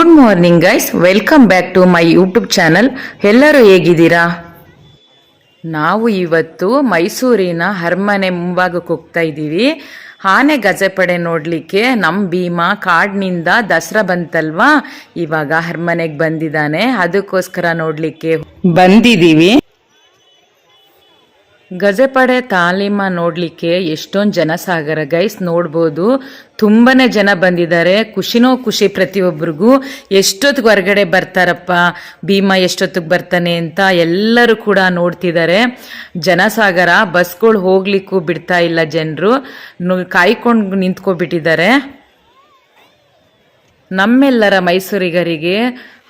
Good morning guys welcome back to my YouTube channel ಎಲ್ಲರೂ ಹೇಗಿದ್ದೀರಾ? ನಾವು ಇವತ್ತು ಮೈಸೂರಿನ ಅರಮನೆ ಮುಂಭಾಗಕ್ಕೆ ಹೋಗ್ತಾ ಇದ್ದೀವಿ. ಆನೆ ಗಜಪಡೆ ನೋಡಲಿಕ್ಕೆ ನಮ್ಮ ಭೀಮಾ ಕಾಡಿನಿಂದ ದಸರಾ ಬಂತಲ್ವಾ? ಇವಾಗ ಅರಮನೆಗೆ ಬಂದಿದ್ದಾನೆ. ಅದಕ್ಕೋಸ್ಕರ ನೋಡಲಿಕ್ಕೆ ಬಂದಿದ್ದೀವಿ. ಗಜಪಡೆ ತಾಲೀಮ ನೋಡಲಿಕ್ಕೆ ಎಷ್ಟೊಂದು ಜನಸಾಗರ ಗೈಸ್ ನೋಡ್ಬೋದು. ತುಂಬನೇ ಜನ ಬಂದಿದ್ದಾರೆ. ಖುಷಿನೋ ಖುಷಿ ಪ್ರತಿಯೊಬ್ಬರಿಗೂ ಎಷ್ಟೊತ್ತಿಗೆ ಹೊರಗಡೆ ಬರ್ತಾರಪ್ಪ? ಭೀಮಾ ಎಷ್ಟೊತ್ತಿಗೆ ಬರ್ತಾನೆ ಅಂತ ಎಲ್ಲರೂ ಕೂಡ ನೋಡ್ತಿದ್ದಾರೆ. ಜನಸಾಗರ ಬಸ್ಗಳು ಹೋಗ್ಲಿಕ್ಕೂ ಬಿಡ್ತಾ ಇಲ್ಲ ಜನರು. ಕಾಯ್ಕೊಂಡು ನಿಂತ್ಕೊಬಿಟ್ಟಿದ್ದಾರೆ. ನಮ್ಮೆಲ್ಲರ ಮೈಸೂರಿಗರಿಗೆ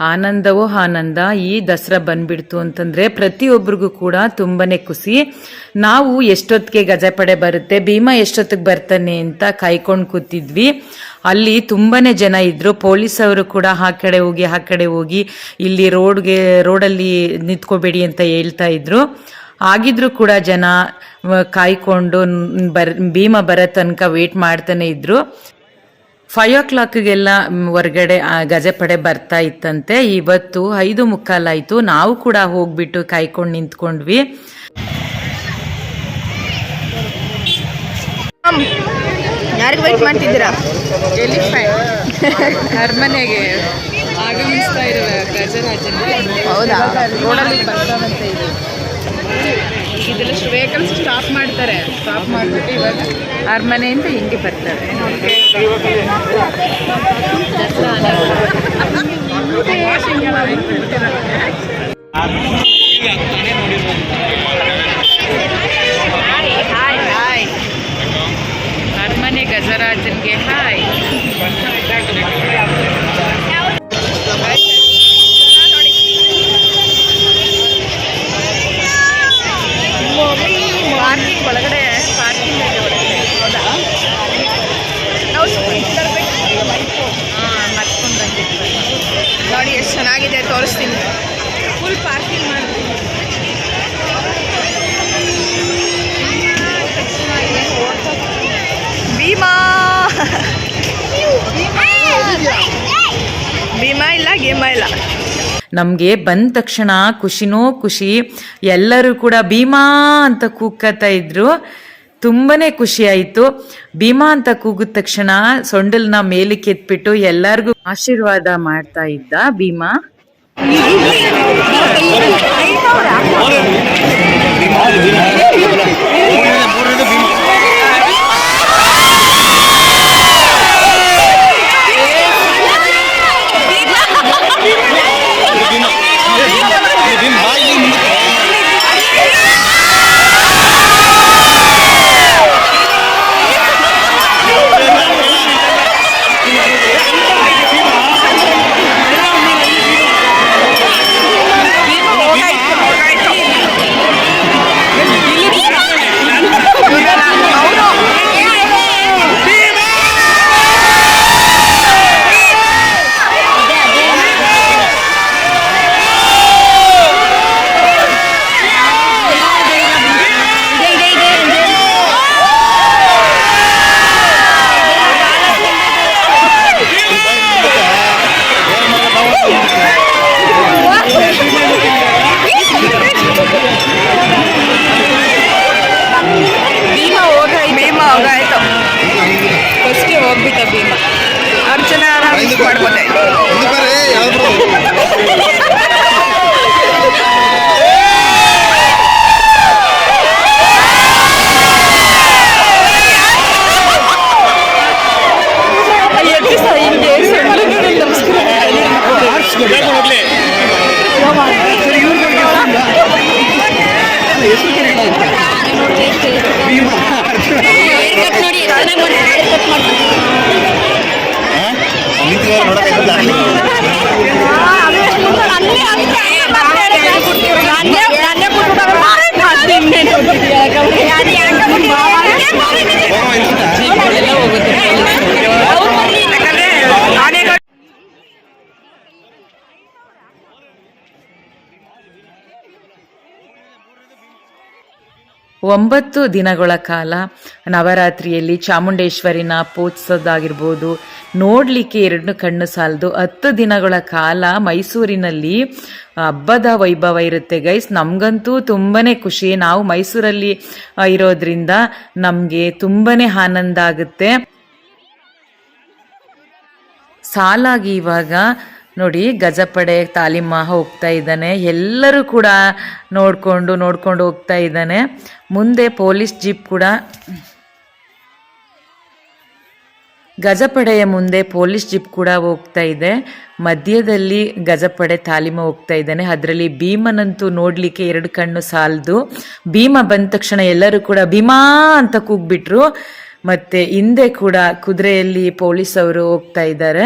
ಆನಂದವೋ ಆನಂದ ಈ ದಸರಾ ಬಂದ್ಬಿಡ್ತು ಅಂತಂದ್ರೆ ಪ್ರತಿಯೊಬ್ಬರಿಗೂ ಕೂಡ ತುಂಬಾನೇ ಖುಷಿ. ನಾವು ಎಷ್ಟೊತ್ತಿಗೆ ಗಜಪಡೆ ಬರುತ್ತೆ, ಭೀಮಾ ಎಷ್ಟೊತ್ತಿಗೆ ಬರ್ತಾನೆ ಅಂತ ಕಾಯ್ಕೊಂಡು ಕೂತಿದ್ವಿ. ಅಲ್ಲಿ ತುಂಬಾನೇ ಜನ ಇದ್ರು. ಪೊಲೀಸ್ ಅವರು ಕೂಡ ಆ ಕಡೆ ಹೋಗಿ, ಆ ಕಡೆ ಹೋಗಿ ಇಲ್ಲಿ ರೋಡ್ಗೆ, ರೋಡಲ್ಲಿ ನಿಂತ್ಕೋಬೇಡಿ ಅಂತ ಹೇಳ್ತಾ ಇದ್ರು. ಆಗಿದ್ರು ಕೂಡ ಜನ ಕಾಯ್ಕೊಂಡು ಬರ್, ಭೀಮ ಬರೋ ತನಕ ವೇಟ್ ಮಾಡ್ತಾನೆ ಇದ್ರು. ಫೈವ್ ಓ ಕ್ಲಾಕ್ಗೆಲ್ಲ ಹೊರಗಡೆ ಗಜಪಡೆ ಬರ್ತಾ ಇತ್ತಂತೆ. ಇವತ್ತು ಐದು ಮುಕ್ಕಾಲಾಯಿತು ನಾವು ಕೂಡ ಹೋಗ್ಬಿಟ್ಟು ಕಾಯ್ಕೊಂಡು ನಿಂತ್ಕೊಂಡ್ವಿ. ಯಾರಿಗೆ ವೆಯ್ಟ್ ಮಾಡ್ತಿದ್ದೀರಾ? ಅರಮನೆಗೆ. ಆಗಮಿಸ್ತಾ ಇರುವ ಗಜರಾಜನ ಹೌದಾ? ರೋಡಲ್ಲಿ ಬರ್ತಾವಂತೆ ಇದು ಇದೆಲ್ಲ ವೆಹಿಕಲ್ಸ್ ಸ್ಟಾಪ್ ಮಾಡ್ತಾರೆ. ಸ್ಟಾಪ್ ಮಾಡಿಬಿಟ್ಟು ಇವಾಗ ಅರಮನೆಯಿಂದ ಹಿಂಗೆ ಬರ್ತಾರೆ. ಹಾಯ್ ಹಾಯ್ ಹಾಯ್ ಅರಮನೆ ಗಜರಾಜನ್ಗೆ ಹಾಯ್ ಪಾರ್ಕಿಂಗ್ ಒಳಗಡೆ ಪಾರ್ಕಿಂಗ್ ಇದೆ ಒಳಗಡೆ. ಹೌದಾ? ನಾವು ಹಾಂ ನಡ್ಕೊಂಡು ಬಂದಿದ್ವಿ. ನೋಡಿ ಎಷ್ಟು ಚೆನ್ನಾಗಿದೆ ತೋರಿಸ್ತೀನಿ. ಫುಲ್ ಪಾರ್ಕಿಂಗ್ ಮಾಡ್ತೀನಿ ಭೀಮಾ! ಭೀಮಾ ಇಲ್ಲ ಗೇಮ ಇಲ್ಲ. ನಮಗೆ ಬಂದ ತಕ್ಷಣ ಖುಷಿನೋ ಖುಷಿ ಎಲ್ಲರೂ ಕೂಡ ಭೀಮಾ ಅಂತ ಕೂಗ್ಕತಾ ಇದ್ರು ತುಂಬಾನೇ ಖುಷಿ ಆಯ್ತು ಭೀಮಾ ಅಂತ ಕೂಗಿದ ತಕ್ಷಣ ಸೊಂಡಲ್ನ ಮೇಲಕ್ಕೆ ಎತ್ಬಿಟ್ಟು ಎಲ್ಲರಿಗೂ ಆಶೀರ್ವಾದ ಮಾಡ್ತಾ ಇದ್ದ ಭೀಮಾ అన్ని ಒಂಬತ್ತು ದಿನಗಳ ಕಾಲ ನವರಾತ್ರಿಯಲ್ಲಿ ಚಾಮುಂಡೇಶ್ವರಿನ ಪೂಜಿಸೋದಾಗಿರ್ಬೋದು ನೋಡಲಿಕ್ಕೆ ಎರಡು ಕಣ್ಣು ಸಾಲದು. ಹತ್ತು ದಿನಗಳ ಕಾಲ ಮೈಸೂರಿನಲ್ಲಿ ಹಬ್ಬದ ವೈಭವ ಇರುತ್ತೆ ಗೈಸ್. ನಮಗಂತೂ ತುಂಬನೇ ಖುಷಿ. ನಾವು ಮೈಸೂರಲ್ಲಿ ಇರೋದ್ರಿಂದ ನಮಗೆ ತುಂಬನೇ ಆನಂದ ಆಗುತ್ತೆ. ಸಾಲಾಗಿ ಇವಾಗ ನೋಡಿ ಗಜಪಡೆ, ತಾಲೀಮ ಹೋಗ್ತಾ ಇದ್ದಾನೆ. ಎಲ್ಲರೂ ಕೂಡ ನೋಡಿಕೊಂಡು, ನೋಡ್ಕೊಂಡು ಹೋಗ್ತಾ ಇದ್ದಾನೆ. ಮುಂದೆ ಪೊಲೀಸ್ ಜೀಪ್ ಕೂಡ. ಗಜಪಡೆಯ ಮುಂದೆ ಪೊಲೀಸ್ ಜೀಪ್ ಕೂಡ ಹೋಗ್ತಾ ಇದೆ. ಮಧ್ಯದಲ್ಲಿ ಗಜಪಡೆ, ತಾಲೀಮ ಹೋಗ್ತಾ ಇದ್ದಾನೆ. ಅದರಲ್ಲಿ ಭೀಮನಂತೂ ನೋಡಲಿಕ್ಕೆ ಎರಡು ಕಣ್ಣು ಸಾಲದು. ಭೀಮ ಬಂದ ತಕ್ಷಣ ಎಲ್ಲರೂ ಕೂಡ, ಭೀಮಾ ಅಂತ ಕೂಗ್ಬಿಟ್ರು. ಮತ್ತೆ ಹಿಂದೆ ಕೂಡ ಕುದುರೆಯಲ್ಲಿ ಪೊಲೀಸ್ ಅವರು ಹೋಗ್ತಾ ಇದ್ದಾರೆ.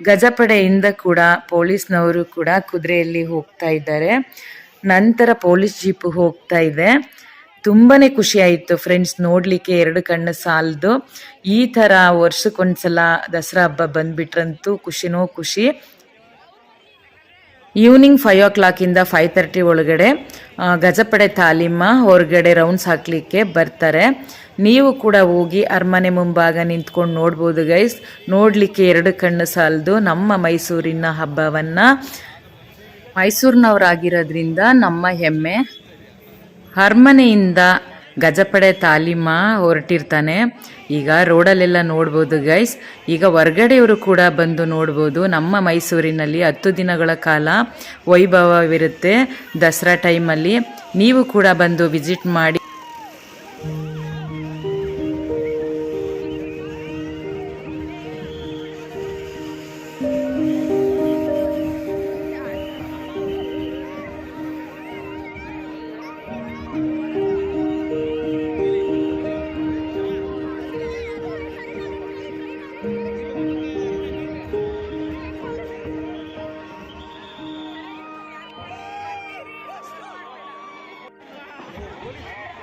ಗಜಪಡೆಯಿಂದ ಕೂಡ ಪೊಲೀಸ್ನವರು ಕೂಡ ಕುದುರೆಯಲ್ಲಿ ಹೋಗ್ತಾ ಇದ್ದಾರೆ. ನಂತರ ಪೊಲೀಸ್ ಜೀಪ್ ಹೋಗ್ತಾ ಇದೆ. ತುಂಬಾ ಖುಷಿ ಆಯಿತು ಫ್ರೆಂಡ್ಸ್ ನೋಡಲಿಕ್ಕೆ ಎರಡು ಕಣ್ಣು ಸಾಲದು. ಈ ಥರ ವರ್ಷಕ್ಕೊಂದ್ಸಲ ದಸರಾ ಹಬ್ಬ ಬಂದ್ಬಿಟ್ರಂತೂ ಖುಷಿನೋ ಖುಷಿ. ಈವ್ನಿಂಗ್ ಫೈವ್ ಓ ಕ್ಲಾಕಿಂದ ಫೈವ್ ತರ್ಟಿ ಒಳಗಡೆ ಗಜಪಡೆ ತಾಲೀಮ ಹೊರಗಡೆ ರೌಂಡ್ಸ್ ಹಾಕಲಿಕ್ಕೆ ಬರ್ತಾರೆ. ನೀವು ಕೂಡ ಹೋಗಿ ಅರಮನೆ ಮುಂಭಾಗ ನಿಂತ್ಕೊಂಡು ನೋಡ್ಬೋದು ಗೈಸ್ ನೋಡಲಿಕ್ಕೆ ಎರಡು ಕಣ್ಣು ಸಾಲದು ನಮ್ಮ ಮೈಸೂರಿನ ಹಬ್ಬವನ್ನು. ಮೈಸೂರಿನವರಾಗಿರೋದ್ರಿಂದ ನಮ್ಮ ಹೆಮ್ಮೆ. ಅರಮನೆಯಿಂದ ಗಜಪಡೆ ತಾಲೀಮ ಹೊರಟಿರ್ತಾನೆ. ಈಗ ರೋಡಲ್ಲೆಲ್ಲ ನೋಡ್ಬೋದು ಗೈಸ್ ಈಗ ಹೊರ್ಗಡೆಯವರು ಕೂಡ ಬಂದು ನೋಡ್ಬೋದು. ನಮ್ಮ ಮೈಸೂರಿನಲ್ಲಿ ಹತ್ತು ದಿನಗಳ ಕಾಲ ವೈಭವವಿರುತ್ತೆ ದಸರಾ ಟೈಮಲ್ಲಿ ನೀವು ಕೂಡ ಬಂದು ವಿಸಿಟ್ ಮಾಡಿ.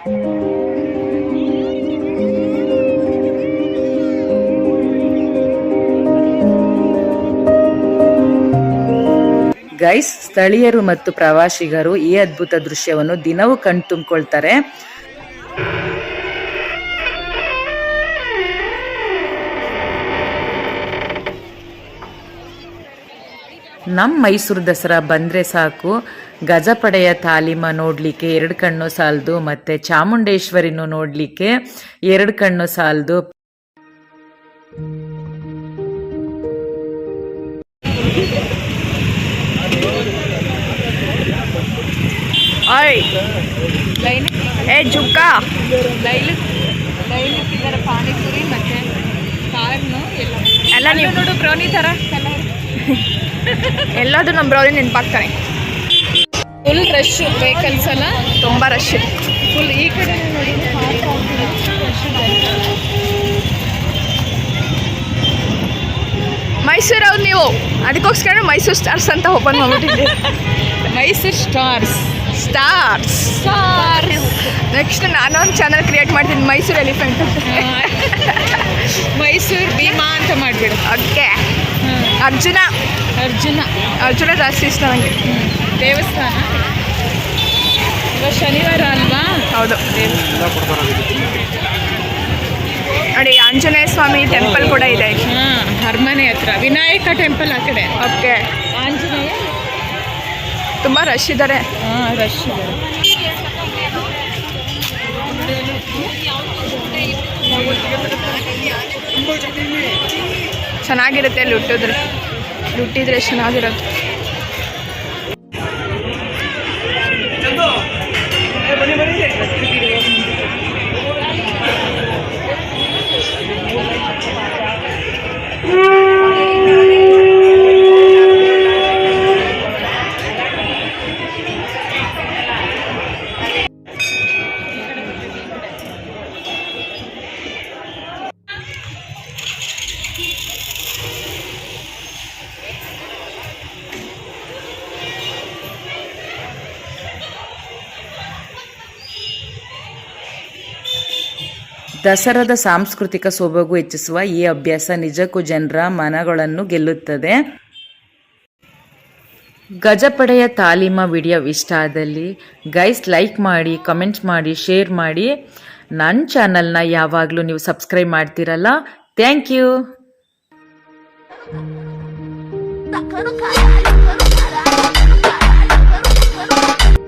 ಗೈಸ್ ಸ್ಥಳೀಯರು ಮತ್ತು ಪ್ರವಾಸಿಗರು ಈ ಅದ್ಭುತ ದೃಶ್ಯವನ್ನು ದಿನವೂ ಕಣ್ತುಂಬಿಕೊಳ್ತಾರೆ. ನಮ್ಮ ಮೈಸೂರು ದಸರಾ ಬಂದರೆ ಸಾಕು. ಗಜಪಡೆಯ ತಾಲೀಮ ನೋಡಲಿಕ್ಕೆ ಎರಡು ಕಣ್ಣು ಸಾಲದು ಮತ್ತು ಚಾಮುಂಡೇಶ್ವರಿನೂ ನೋಡಲಿಕ್ಕೆ ಎರಡು ಕಣ್ಣು ಸಾಲದು. ಏ ಜುಕ್ಕ ಇಟ್ಟಿದ್ದಾರೆ ಪಾನಿಪುರಿ ಮತ್ತೆ ಕಾರ್ನು ಎಲ್ಲ ಎಲ್ಲ ನೀವು ನೋಡು ಬ್ರೌನಿ ಥರ. ಎಲ್ಲದು ನಮ್ಮ ಬ್ರೌನಿ ನೆನಪಾಗ್ತಾನೆ. ಫುಲ್ ರಶ್ ವೆಹಿಕಲ್ಸ್ ಎಲ್ಲ ತುಂಬ ರಶ್ ಫುಲ್ ಈ ಕಡೆ ಮೈಸೂರು ಅವ್ರು ನೀವು. ಅದಕ್ಕೋಸ್ಕರ ಮೈಸೂರು ಸ್ಟಾರ್ಸ್ ಅಂತ open ಮಾಡ್ಬಿಟ್ಟಿದ್ದೆ Mysuru stars stars stars next ನಾನೊಂದು ಚಾನಲ್ ಕ್ರಿಯೇಟ್ ಮಾಡ್ತೀನಿ ಮೈಸೂರು ಎಲಿಫೆಂಟ್ ಮೈಸೂರು ಭೀಮಾ ಅಂತ ಮಾಡಿಬಿಡು. ಓಕೆ ಅರ್ಜುನ. ಅರ್ಜುನ. ಅರ್ಜುನ ಜಾಸ್ತಿ ಇಷ್ಟ ನನಗೆ ದೇವಸ್ಥಾನ. ಶನಿವಾರ ಅಲ್ವಾ? ಹೌದು. ನೋಡಿ ಆಂಜನೇಯ ಸ್ವಾಮಿ ಟೆಂಪಲ್ ಕೂಡ ಇದೆ. ಹಾಂ ಅರಮನೆ ಹತ್ರ. ವಿನಾಯಕ ಟೆಂಪಲ್ ಆ ಕಡೆ. ಓಕೆ. ಆಂಜನೇಯ? ತುಂಬ ರಶ್ ಇದ್ದಾರೆ ಹಾಂ ರಶ್ ಚೆನ್ನಾಗಿರುತ್ತೆ ਡਿਊਟੀ ਤੇ ਰਸ਼ਨਾ ਦੇ ਰੱਖ ದಸರಾದ ಸಾಂಸ್ಕೃತಿಕ ಸೊಬಗು ಹೆಚ್ಚಿಸುವ ಈ ಅಭ್ಯಾಸ ನಿಜಕ್ಕೂ ಜನರ ಮನಗಳನ್ನು ಗೆಲ್ಲುತ್ತದೆ. ಗಜಪಡೆಯ ತಾಲೀಮ ವಿಡಿಯೋ ಇಷ್ಟ ಆದಲ್ಲಿ ಗೈಸ್ ಲೈಕ್ ಮಾಡಿ ಕಮೆಂಟ್ಸ್ ಮಾಡಿ, ಶೇರ್ ಮಾಡಿ. ನನ್ನ ಚಾನಲ್ನ ಯಾವಾಗಲೂ ನೀವು ಸಬ್ಸ್ಕ್ರೈಬ್ ಮಾಡ್ತೀರಲ್ಲ. Thank you.